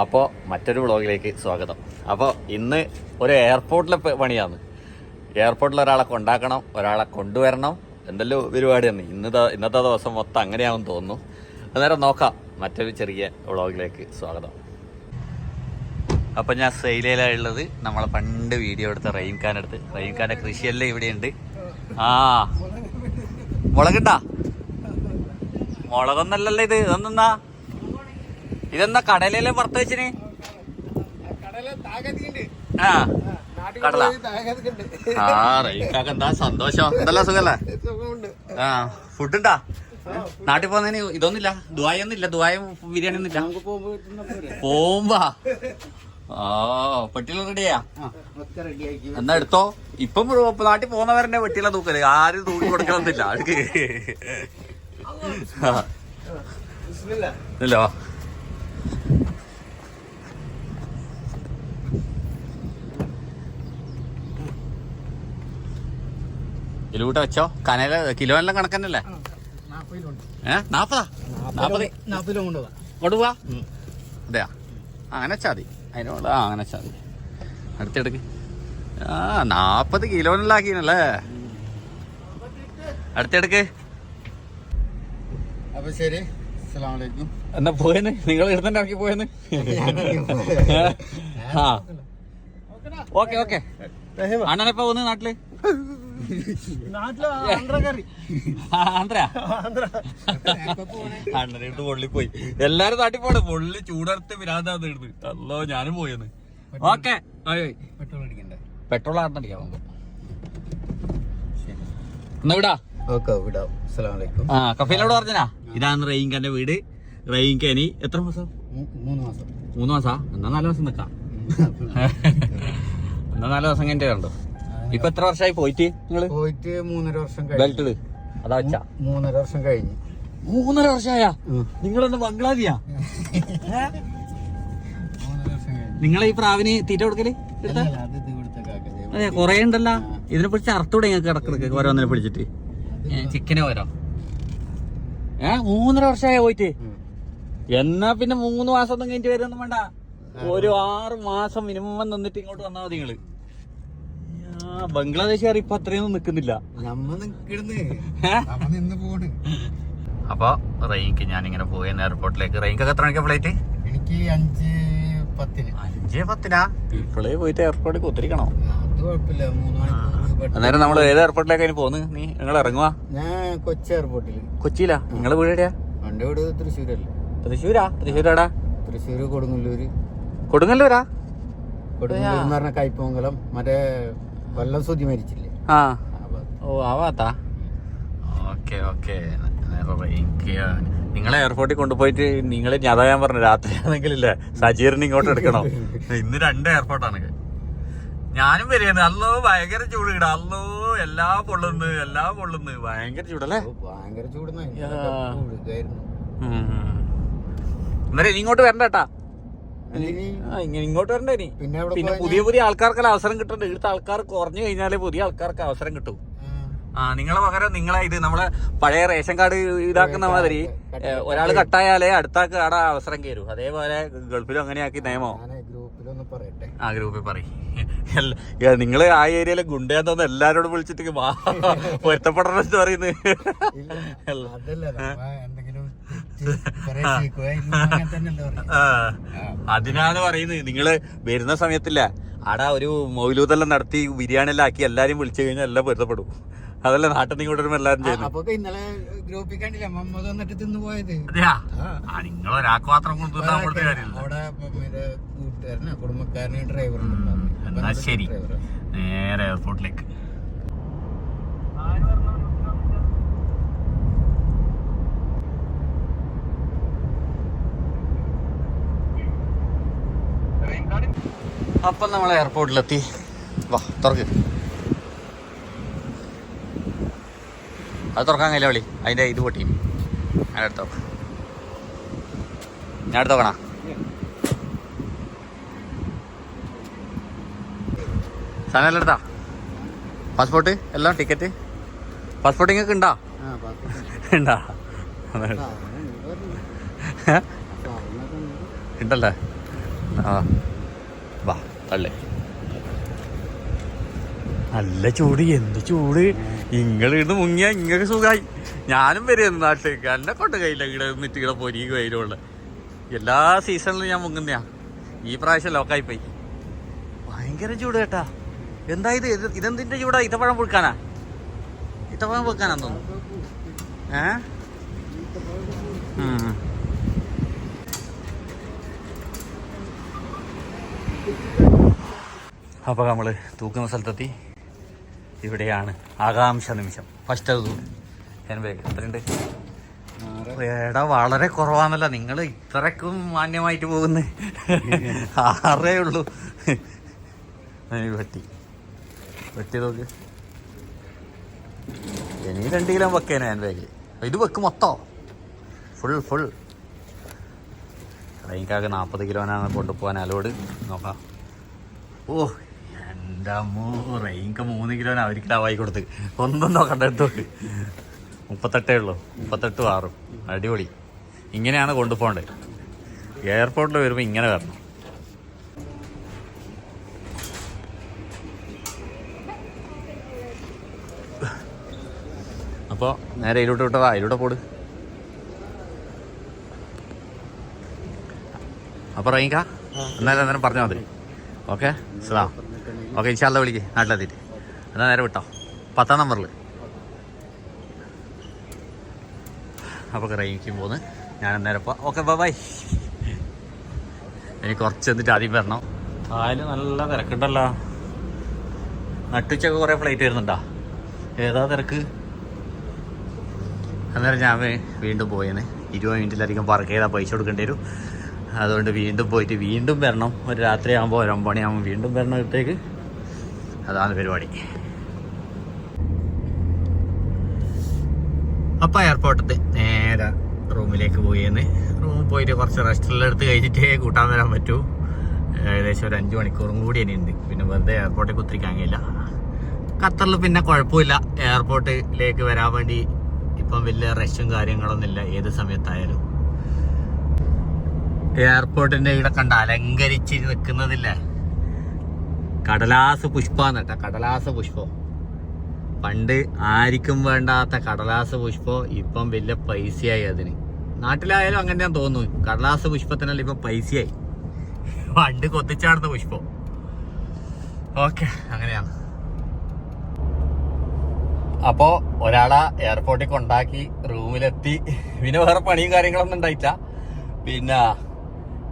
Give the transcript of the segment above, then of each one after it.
അപ്പോൾ മറ്റൊരു വ്ളോഗിലേക്ക് സ്വാഗതം. അപ്പോൾ ഇന്ന് ഒരു എയർപോർട്ടിലെ പണിയാണ്. എയർപോർട്ടിൽ ഒരാളെ കൊണ്ടാക്കണം ഒരാളെ കൊണ്ടുവരണം. എന്തെല്ലോ പരിപാടിയാണ്. ഇന്ന് ദ- ഇന്നത്തെ ദിവസം മൊത്തം അങ്ങനെയാണെന്ന് തോന്നുന്നു. അന്നേരം നോക്കാം. മറ്റൊരു ചെറിയ വ്ളോഗിലേക്ക് സ്വാഗതം. അപ്പം ഞാൻ സെയിലയിലാണ് ഉള്ളത്. നമ്മളെ പണ്ട് വീഡിയോ എടുത്ത റഹീം ഖാൻ എടുത്ത് റഹീം ഖാന്റെ കൃഷിയെല്ലാം ഇവിടെയുണ്ട്. ആ. മുളകിട്ടാ? മുളകൊന്നല്ലല്ലോ ഇത്. ഇതൊന്നാ ഇതെന്താ കടലല്ലേ പുറത്ത് വെച്ചിന്? ആ. കടല. ആ റഹീംക്കാക്ക് എന്താ സന്തോഷം. എന്തല്ല സുഖല്ലേ? ആ ഫുഡ് ഉണ്ടാ നാട്ടിൽ പോകുന്നതിന് ഇതൊന്നുമില്ല. ദുബായൊന്നുമില്ല ദുബായ ബിരിയാണി ഒന്നുമില്ല പോകുമ്പാ ആ പെട്ടിയില റെഡിയാ എന്നാ എടുത്തോ? ഇപ്പം നാട്ടിൽ പോകുന്നവരെ വെട്ടിയില തൂക്കൽ? ആരും തൂക്കി കൊടുക്കണമെന്നില്ല ആൾക്ക് ഇല്ലോ. കിലോട്ട് വെച്ചോ? കനല കിലോ എല്ലാം കണക്കന്നല്ലേ? ഏ നാപ്പതാ? നാപ്പത്? നാപ്പതിലും അതെയാ? അങ്ങനെ ചാതി അതിനോട് ആ അങ്ങനെ ചാതി അടുത്തെടുക്ക്. ആ നാപ്പത് കിലോനിലാക്കീനല്ലേ അടുത്തെടുക്ക്. അപ്പൊ ശരി. അസ്സലാമലൈക്കും എന്നാ പോയെന്ന്? നിങ്ങൾ ഇറക്കി പോയെന്ന്? ആ. Okay okay. അണ്ണനെപ്പോ വന്ന് നാട്ടിൽ? അണ്ണനിട്ട് പൊള്ളി പോയി എല്ലാരും നാട്ടിൽ പോണേ. പൊള്ളി ചൂടടുത്ത് വിരാന്താന്ന് ഇടുന്നു. അല്ലോ ഞാനും പോയെന്ന്. ഓക്കെ. പെട്രോൾ അടിക്കണ്ടേ? പെട്രോൾ നമുക്ക്. എന്നാ വിടാ? ഓക്കെ വിടാം. അസ്സലാമലൈക്കും ആ കഫീലോട് പറഞ്ഞാ? ഇതാണ് റെയിൻകന്റെ വീട്. റെയിൻകനി എത്ര മാസം? മൂന്ന് മാസം. മൂന്ന് മാസാ? എന്നാ നാല് മാസം നിക്കാം. എന്നാ നാല് മാസം കഴിഞ്ഞിട്ട് കണ്ടോ? ഇപ്പൊ എത്ര വർഷമായി പോയിട്ട് നിങ്ങൾ? പോയിട്ട് മൂന്നര വർഷം കഴിഞ്ഞു. ബെൽറ്റ് അതാ വെച്ചാ മൂന്നര വർഷം കഴിഞ്ഞു. മൂന്നര വർഷമായ? നിങ്ങളൊന്ന് ബംഗ്ലാദിയാ നിങ്ങളെ ഈ പ്രാവിന് തീറ്റ കൊടുക്കൽ? അത് കൊറേ ഉണ്ടല്ലോ. ഇതിനെ പിടിച്ച് അറുത്തൂടെ ഞങ്ങൾക്ക് കിടക്കിടക്ക് ഓരോന്നിനെ പിടിച്ചിട്ട്. ചിക്കനെ ഓരോ. ഏ മൂന്നര വർഷമായ പോയിട്ട്? എന്നാ പിന്നെ മൂന്ന് മാസം ഒന്നും കഴിഞ്ഞിട്ട് വരുമൊന്നും വേണ്ട. ഒരു ആറ് മാസം മിനിമം നിന്നിട്ട് ഇങ്ങോട്ട് വന്നാൽ മതി നിങ്ങൾ. ബംഗ്ലാദേശുകാർ ഇപ്പൊ അത്രയൊന്നും നിക്കുന്നില്ല. അപ്പൊ റെയിൻക്ക് ഞാൻ ഇങ്ങനെ പോയി എയർപോർട്ടിലേക്ക് റെയിൻക്കൊക്കെ എത്ര മണിക്കാ ഫ്ലൈറ്റ് എനിക്ക് അഞ്ച് പത്തിന്. അഞ്ച് പത്തിനാ? ഇപ്പോഴേ പോയിട്ട് എയർപോർട്ടിൽ കുത്തിരിക്കണോ അന്നേരം നമ്മൾ ഏത് എയർപോർട്ടിലേക്ക് അതിന് പോന്ന്? നീ നിങ്ങൾ ഇറങ്ങുവാ? ഞാൻ കൊച്ചി എയർപോർട്ടിൽ കൊച്ചിയിലാ? നിങ്ങൾ വീട് എവിടെയാ? എന്റെ വീട് തൃശ്ശൂരല്ലേ. തൃശ്ശൂരാ? തൃശ്ശൂരാടാ? തൃശ്ശൂര് കൊടുങ്ങല്ലൂര്. കൊടുങ്ങല്ലൂരാ? കൊടുങ്ങല്ലൂർ എന്ന് പറഞ്ഞ കൈപ്പൊങ്കലം മറ്റേ കൊല്ലം സുതി മരിച്ചില്ലേ? ആ. ഓ ആവാത്താ? Okay okay. നിങ്ങളെ എയർപോർട്ടിൽ കൊണ്ടുപോയിട്ട് നിങ്ങളെ അതാ ഞാൻ പറഞ്ഞു രാത്രി ആണെങ്കിലില്ലേ സജീറിന് ഇങ്ങോട്ട് എടുക്കണോ. ഇന്ന് രണ്ട് എയർപോർട്ടാണ്. ഞാനും വരികയാണ്. അല്ലോ ഭയങ്കര ചൂട് ഇട. അല്ലോ എല്ലാ പൊള്ളുന്നു എല്ലാ പൊള്ളുന്നു. ഭയങ്കര ചൂടല്ലേ? ഭയങ്കര ചൂട് യാ. ഒഴുകായിരുന്നു അന്നേരം ഇനി ഇങ്ങോട്ട് വരണ്ട കേട്ടാ. ഇനി ആ, ഇങ്ങനെ ഇങ്ങോട്ട് വരണ്ട ഇനി. പിന്നെ പുതിയ പുതിയ ആൾക്കാർക്കെല്ലാം അവസരം കിട്ടണ്ട? ഇവിടുത്തെ ആൾക്കാർ കുറഞ്ഞു കഴിഞ്ഞാലേ പുതിയ ആൾക്കാർക്ക് അവസരം കിട്ടും. ആ, നിങ്ങളെ പകരം നിങ്ങളെ ഇത് നമ്മളെ പഴയ റേഷൻ കാർഡ് ഇതാക്കുന്ന മാതിരി ഒരാൾ കട്ടായാലേ അടുത്താക്ക് ആടെ അവസരം കയറും അതേപോലെ ഗൾഫിലും അങ്ങനെയാക്കി നിയമോ? ആ ഗ്രൂപ്പിൽ പറയും. നിങ്ങൾ ആ ഏരിയയിലെ ഗുണ്ടയാന്ന് എല്ലാരോടും വിളിച്ചിട്ട് പൊരുത്തപ്പെടണ പൊരുത്തപ്പെടണം പറയുന്നത്. അതിനാണ് പറയുന്നത്. നിങ്ങൾ വരുന്ന സമയത്തില്ല. ആടാ ഒരു മൗലൂതെല്ലാം നടത്തി ബിരിയാണി എല്ലാം ആക്കി എല്ലാരും വിളിച്ചു കഴിഞ്ഞാൽ എല്ലാം പൊരുത്തപ്പെടും. അതല്ല നാട്ടിൽ നിന്ന് ഇങ്ങോട്ട് വരുമ്പോ എല്ലാരും ചെയ്യുന്നു. ഇന്നലെ ഗ്രൂപ്പിൽ കണ്ടില്ല? മമ്മദ് വന്നിട്ട് തിന്നു പോയത്. അതെയാ? ആ. ആ നിങ്ങൾ ഒരാൾക്ക് മാത്രം കൊണ്ടുവന്നാൽ കൊടുത്ത കാര്യമില്ല. അവിടെ മറ്റേ കൂട്ടുകാരനെ കുടുംബക്കാരനെ ഡ്രൈവർ ശരി. നേരെ എയർപോർട്ടിലേക്ക് അപ്പം നമ്മൾ എയർപോർട്ടിലെത്തി വാ തുറക്ക്. അത് തുറക്കാൻ കഴിയില്ല വിളി. അതിന്റെ ഇത് പൊട്ടി. ഞാൻ എടുത്തോ ഞാൻ എടുത്തോക്കണ സാധനം എല്ലാം എടുത്താ? പാസ്പോർട്ട് എല്ലാം ടിക്കറ്റ് പാസ്പോർട്ട് ഇങ്ങക്ക് ഉണ്ടാ. ഉണ്ടാ. ഉണ്ടല്ലേ ആ വാ. അല്ലേ? നല്ല ചൂട് എന്ത് ചൂട്. ഇങ്ങളിന്ന് മുങ്ങിയാ ഇങ്ങനെ സുഖമായി ഞാനും വരുന്നു നാട്ടിലേക്ക്. എന്നെ കൊണ്ട് കയ്യില്ല ഇവിടെ നിന്നിട്ട് ഇവിടെ പൊരി വൈരുള്ള എല്ലാ സീസണിലും ഞാൻ മുങ്ങുന്നയാ. ഈ പ്രാവശ്യം ലോക്കായി പോയി. ഭയങ്കര ചൂട് കേട്ടാ. എന്താ ഇത്? ഇതെന്തിന്റെ ചൂടാ? ഇത്തപ്പഴം പുഴുക്കാനാ? ഇത്തപ്പഴം പുഴുക്കാനാന്ന് തോന്നുന്നു. ഏ? അപ്പോൾ നമ്മൾ തൂക്കുന്ന സ്ഥലത്തെത്തി. ഇവിടെയാണ് ആകാംക്ഷ നിമിഷം. ഫസ്റ്റ് അത് തൂക്കും. ഞാൻ വേഗം എത്രയുണ്ട്? എടാ വളരെ കുറവാന്നല്ല. നിങ്ങൾ ഇത്രക്കും മാന്യമായിട്ട് പോകുന്നു. ആറേ ഉള്ളൂ. പറ്റി പറ്റി നോക്ക്. ഇനി രണ്ട് കിലോ വെക്കേനെ ഞാൻ ബാഗിൽ ഇത് വെക്ക് മൊത്തം. ഫുൾ ഫുൾ എനിക്കാകെ നാൽപ്പത് കിലോനാണ് കൊണ്ടുപോകാൻ അലോട്. നോക്കാം. ഓ എന്റെ അമ്മോ റെയിൻക്ക് മൂന്ന് കിലോന് അവർക്ക് വായി കൊടുത്ത്. ഒന്നും നോക്കണ്ട എടുത്തോട്ട്. മുപ്പത്തെട്ടേ ഉള്ളൂ. മുപ്പത്തെട്ട് ആറും. അടിപൊളി. ഇങ്ങനെയാണ് കൊണ്ടുപോകേണ്ടത് എയർപോർട്ടിൽ വരുമ്പോൾ ഇങ്ങനെ വരണം. അപ്പോൾ നേരെ ഇതിലോട്ട് വിട്ടതാ. അതിലൂടെ പോട്. അപ്പോൾ റൈക്കാ എന്നാലും അന്നേരം പറഞ്ഞാൽ മതി. ഓക്കെ? സലാം ഓക്കെ ഇൻഷാല്ല വിളിക്ക്. നാട്ടിലെത്തിയിട്ട്. എന്നാൽ നേരെ വിട്ടോ. പത്താം നമ്പറിൽ അപ്പോൾ റേഞ്ചിക്കും പോന്ന്. ഞാൻ അന്നേരം ഇപ്പോൾ ഓക്കെ ബൈ എനിക്ക് കുറച്ച് എന്നിട്ട് ആദ്യം വരണം. താൽ നല്ല തിരക്കുണ്ടല്ലോ. നട്ടുച്ചൊക്കെ കുറേ ഫ്ലൈറ്റ് വരുന്നുണ്ടോ? ഏതാ തിരക്ക്? അന്നേരം ഞാൻ വീണ്ടും പോയേനെ. ഇരുപത് മിനിറ്റിലധികം പാർക്ക് ചെയ്താൽ പൈസ കൊടുക്കേണ്ടി വരും. അതുകൊണ്ട് വീണ്ടും പോയിട്ട് വീണ്ടും വരണം. ഒരു രാത്രിയാകുമ്പോൾ ഒരു ഒമ്പണിയാകുമ്പോൾ വീണ്ടും വരണം ഇവിടത്തേക്ക് അതാണ് പരിപാടി. അപ്പ എയർപോർട്ടിൽ നേരെ റൂമിലേക്ക് പോയിന്ന്. റൂമിൽ പോയിട്ട് കുറച്ച് റെസ്റ്റെല്ലാം എടുത്ത് കഴിഞ്ഞിട്ടേ കൂട്ടാൻ വരാൻ പറ്റൂ. ഏകദേശം ഒരു അഞ്ച് മണിക്കൂറും കൂടി ഇനിയുണ്ട്. പിന്നെ വെറുതെ എയർപോർട്ടിൽ കുത്തിരിക്കാൻ കഴിയില്ല ഖത്തറിൽ പിന്നെ കുഴപ്പമില്ല. എയർപോർട്ടിലേക്ക് വരാൻ വേണ്ടി ഇപ്പം വലിയ റഷും കാര്യങ്ങളൊന്നുമില്ല ഏത് സമയത്തായാലും. എയർപോർട്ടിന്റെ ഇവിടെ കണ്ട് അലങ്കരിച്ച് നിൽക്കുന്നതില്ലേ കടലാസ് പുഷ്പാന്ന് കേട്ടോ കടലാസ് പുഷ്പം. പണ്ട് ആർക്കും വേണ്ടാത്ത കടലാസ് പുഷ്പം ഇപ്പം വലിയ പൈസയായി അതിന്. നാട്ടിലായാലും അങ്ങനെ ഞാൻ തോന്നുന്നു. കടലാസ് പുഷ്പത്തിനല്ല ഇപ്പം പൈസയായി. പണ്ട് കൊത്തിച്ചാടുന്ന പുഷ്പം. ഓക്കെ അങ്ങനെയാണ്. അപ്പോൾ ഒരാളെ എയർപോർട്ടിൽ കൊണ്ടാക്കി റൂമിലെത്തി. പിന്നെ വേറെ പണിയും കാര്യങ്ങളൊന്നും ഉണ്ടായിട്ടില്ല. പിന്നെ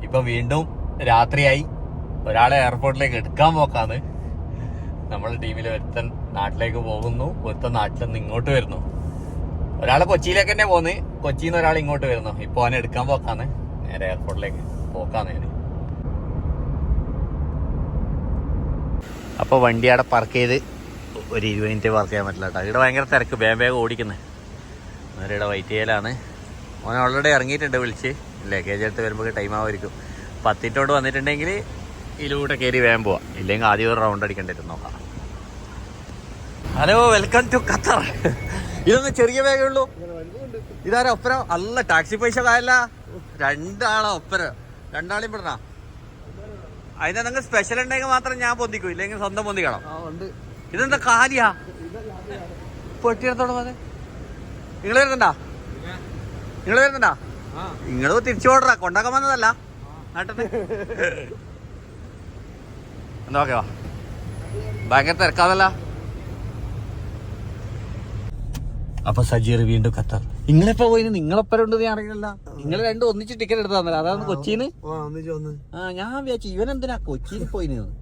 ഇപ്പം വീണ്ടും രാത്രിയായി. ഒരാളെ എയർപോർട്ടിലേക്ക് എടുക്കാൻ പോക്കാന്ന് നമ്മുടെ ടീമിൽ ഒരുത്തൻ നാട്ടിലേക്ക് പോകുന്നു ഒരുത്തൻ നാട്ടിൽ നിന്ന് ഇങ്ങോട്ട് വരുന്നു. ഒരാൾ കൊച്ചിയിലേക്ക് തന്നെ പോന്ന് കൊച്ചിയിൽ നിന്ന് ഒരാൾ ഇങ്ങോട്ട് വരുന്നു. ഇപ്പൊ അവനെ എടുക്കാൻ പോക്കാന്ന് നേരെ എയർപോർട്ടിലേക്ക് പോക്കാന്ന് ഞാൻ അപ്പൊ വണ്ടി അവിടെ പാർക്ക് ചെയ്ത് ഒരു ഇരുപത് മിനിറ്റ് പാർക്ക് ചെയ്യാൻ പറ്റില്ല കേട്ടോ. ഇവിടെ ഭയങ്കര തിരക്ക് വേഗം വേഗം ഓടിക്കുന്നത് അന്നേരം ഇവിടെ വൈറ്റ് ചെയ്യലാണ് ഓൻ ഓൾറെഡി ഇറങ്ങിയിട്ടുണ്ട് വിളിച്ച്. ലഗേജ് എടുത്ത് വരുമ്പോൾ ടൈം ആവുമായിരിക്കും. പത്തിട്ടോട് വന്നിട്ടുണ്ടെങ്കിൽ ഇതിലൂടെ കയറി വേഗം പോവാം. ഇല്ലെങ്കിൽ ആദ്യം ഒരു റൗണ്ട് അടിക്കേണ്ടി വരും. നോക്കാം. Hello welcome to Qatar. ഇതൊന്നും ചെറിയ ബാഗേ ഉള്ളൂ. ഇതാരാ ഒപ്പര അല്ല ടാക്സി പൈസ കായല്ല രണ്ടാളാ ഒപ്പര രണ്ടാളെയും പെടണ? അതിന് നിങ്ങൾ സ്പെഷ്യൽ ഉണ്ടെങ്കിൽ മാത്രം ഞാൻ പൊന്തിക്കും. ഇല്ലെങ്കിൽ സ്വന്തം പൊന്തിക്കണം. ഇതെന്താ കാലിയാ? പൊട്ടിയെടുത്തോളം വന്ന് നിങ്ങൾ വരുന്നുണ്ടാ? നിങ്ങൾ വരുന്നുണ്ടാ? നിങ്ങൾ തിരിച്ചു ഓടറാ കൊണ്ടാക്കാൻ വന്നതല്ല. നാട്ടിൽ എന്താ ഓക്കെ വാ ഭയങ്കര തിരക്കാതല്ല അപ്പൊ സജീർ വീണ്ടും ഖത്തർ നിങ്ങളെപ്പോ പോയി നിങ്ങളെപ്പോ ഉണ്ട് ഞാൻ അറിയില്ല നിങ്ങൾ രണ്ടും ഒന്നിച്ച് ടിക്കറ്റ് എടുത്തു തന്നല്ലോ അതാണ് ആ ഞാൻ വിചാരിച്ചു ഇവൻ എന്തിനാ കൊച്ചിയിൽ പോയി നിന്ന്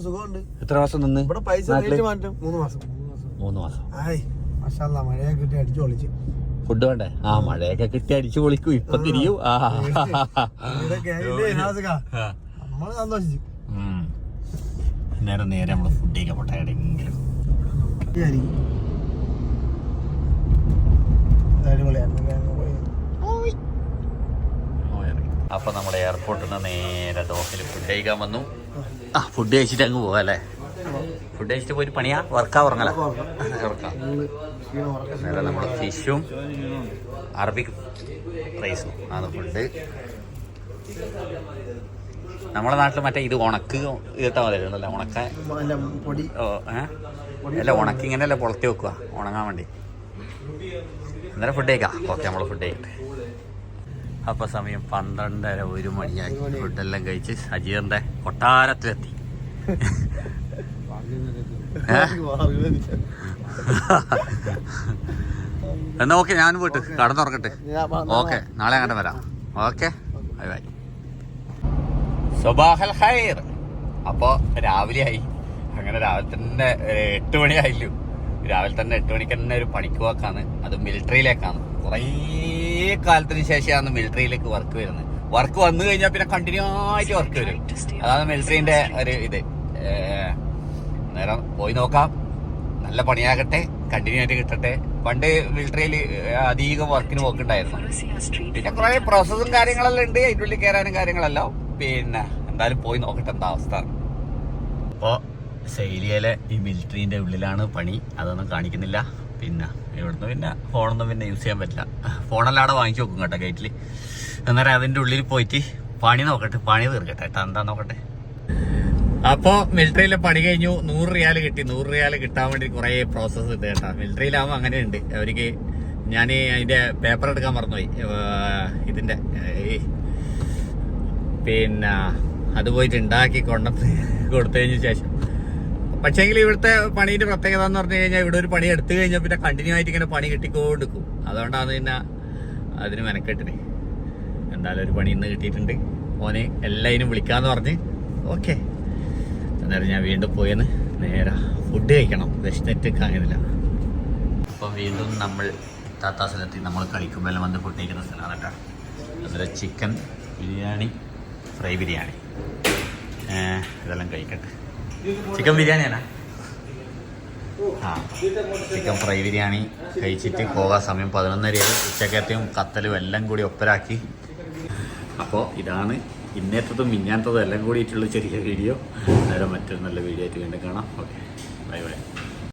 സുഖമുണ്ട് എത്ര മാസം നിന്ന് മൂന്ന് മാസം ഫുഡ് വേണ്ടേ ആ മഴയൊക്കെ കിട്ടി അടിച്ചു പൊളിക്കും ഇപ്പൊ തിരിയും ആ സന്തോഷിച്ചു. നേരെ നേരെ നമ്മൾ ഫുഡ് കഴിക്കാൻ പോട്ടെ എവിടെയെങ്കിലും. അപ്പൊ നമ്മുടെ എയർപോർട്ടിൽ നിന്ന് നേരെ ദോഹയിൽ ഫുഡ് കഴിക്കാൻ വന്നു. ആ ഫുഡ് കഴിച്ചിട്ട് അങ്ങ് പോവാ അല്ലേ? ഫുഡ് കഴിച്ചിട്ട് പോയിട്ട് പണിയാ? വർക്കാ ഉറങ്ങല? ഉറക്കാം. നേരെ നമ്മുടെ ഫിഷും അറബിക് റൈസും ആണ് ഫുഡ് നമ്മളെ നാട്ടിൽ മറ്റേ ഇത് ഉണക്ക് ഇതിട്ടാ മതി ഉണക്ക പൊടി. ഓ അല്ല ഉണക്കി ഇങ്ങനെയല്ലേ പുളത്തി വെക്കുക ഉണങ്ങാൻ വേണ്ടി. അന്നേരം ഫുഡ് കഴിക്കാം. ഓക്കെ നമ്മൾ ഫുഡ് കഴിക്കട്ടെ. അപ്പൊ സമയം പന്ത്രണ്ടര ഒരു മണിയായി. ഫുഡെല്ലാം കഴിച്ച് സജീറിന്റെ കൊട്ടാരത്തിലെത്തി? എന്നാ ഓക്കെ ഞാൻ പോയിട്ട് കടന്നുറക്കട്ടെ ഓക്കെ നാളെ അങ്ങനെ വരാം. ഓക്കെ? Bye bye. സുബാഹൽ ഹൈർ അപ്പോ രാവിലെ ആയി അങ്ങനെ രാവിലെ തന്നെ എട്ട് മണി ആയില്ലു രാവിലെ തന്നെ എട്ട് മണിക്ക് തന്നെ ഒരു പണിക്ക് വാക്കാണ് അത് മിലിറ്ററിയിലേക്കാണ് കുറേ കാലത്തിന് ശേഷമാണ് മിലിറ്ററിയിലേക്ക് വർക്ക് വരുന്നത്. വർക്ക് വന്നു കഴിഞ്ഞാൽ പിന്നെ കണ്ടിന്യൂ ആയിട്ട് വർക്ക് വരും. അതാണ് മിലിറ്ററിന്റെ ഒരു ഇത്. നേരം പോയി നോക്കാം. നല്ല പണിയാകട്ടെ. കണ്ടിന്യൂ ആയിട്ട് കിട്ടട്ടെ. പണ്ട് മിലിറ്ററിയിൽ അധികം വർക്കിന് പോക്കുണ്ടായിരുന്നു. പിന്നെ കുറെ പ്രോസസ്സും കാര്യങ്ങളെല്ലാം ഉണ്ട്. അതിന്റെ ഉള്ളിൽ കയറാനും കാര്യങ്ങളെല്ലാം. പിന്നെ എന്തായാലും പോയി നോക്കട്ടെ എന്താ അവസ്ഥ. അപ്പോ ശൈലിയിലെ ഈ മിലിറ്ററിന്റെ ഉള്ളിലാണ് പണി. അതൊന്നും കാണിക്കുന്നില്ല. പിന്നെ ഇവിടുന്ന് പിന്നെ ഫോണൊന്നും പിന്നെ യൂസ് ചെയ്യാൻ പറ്റില്ല. ഫോണെല്ലാം അവിടെ വാങ്ങിച്ചു നോക്കും കേട്ടോ ഗേറ്റിൽ അന്നേരം അതിന്റെ ഉള്ളിൽ പോയിട്ട് പണി നോക്കട്ടെ പണി തീർക്കട്ടെ കേട്ടോ. എന്താ നോക്കട്ടെ. അപ്പോ മിലിറ്ററിയിലെ പണി കഴിഞ്ഞു. നൂറ് റിയാൽ കിട്ടി. നൂറ് റിയാൽ കിട്ടാൻ വേണ്ടി കുറെ പ്രോസസ്സ് ഉണ്ട് കേട്ടോ. മിലിറ്ററിയിലാവുമ്പോൾ അങ്ങനെയുണ്ട്. അവർക്ക് ഞാൻ അതിന്റെ പേപ്പർ എടുക്കാൻ മറന്നുപോയി. ഈ പിന്നെ അത് പോയിട്ട് ഉണ്ടാക്കി കൊണ്ട കൊടുത്തതിന് ശേഷം. പക്ഷേങ്കിൽ ഇവിടുത്തെ പണീന്റെ പ്രത്യേകത എന്ന് പറഞ്ഞു കഴിഞ്ഞാൽ ഇവിടെ ഒരു പണി എടുത്തു കഴിഞ്ഞാൽ പിന്നെ കണ്ടിന്യൂ ആയിട്ട് ഇങ്ങനെ പണി കിട്ടിക്കൊണ്ടിരിക്കും. അതുകൊണ്ടാണ് പിന്നെ അതിന് മെനക്കെട്ടിന്. എന്തായാലും ഒരു പണി ഇന്ന് കിട്ടിയിട്ടുണ്ട്. ഓനെ എല്ലാതിനും വിളിക്കാന്ന് പറഞ്ഞ്. ഓക്കെ. അന്നേരം ഞാൻ വീണ്ടും പോയെന്ന് നേരെ. ഫുഡ് കഴിക്കണം. വിശന്നിട്ട് കാണുന്നില്ല അപ്പം വീണ്ടും നമ്മൾ താത്താ സ്ഥലത്ത് നമ്മൾ കഴിക്കുമ്പോൾ എല്ലാം വന്ന് ഫുഡ് കഴിക്കുന്ന സ്ഥലമാണ് കേട്ടോ. അതുപോലെ ചിക്കൻ ബിരിയാണി ഫ്രൈ ബിരിയാണി. ഇതെല്ലാം കഴിക്കട്ടെ. ചിക്കൻ ബിരിയാണിയാണ്? ആ ചിക്കൻ ഫ്രൈ ബിരിയാണി കഴിച്ചിട്ട് പോകാൻ സമയം പതിനൊന്നരയായി. ഉച്ചക്കത്തെയും കത്തലും എല്ലാം കൂടി ഒപ്പരാക്കി. അപ്പോൾ ഇതാണ് ഇന്നത്തതും മിഞ്ഞാത്തതും എല്ലാം കൂടിയിട്ടുള്ള ചെറിയ വീഡിയോ. നേരെ മറ്റൊരു നല്ല വീഡിയോ ആയിട്ട് വീണ്ടും കാണാം. ഓക്കെ. Bye bye.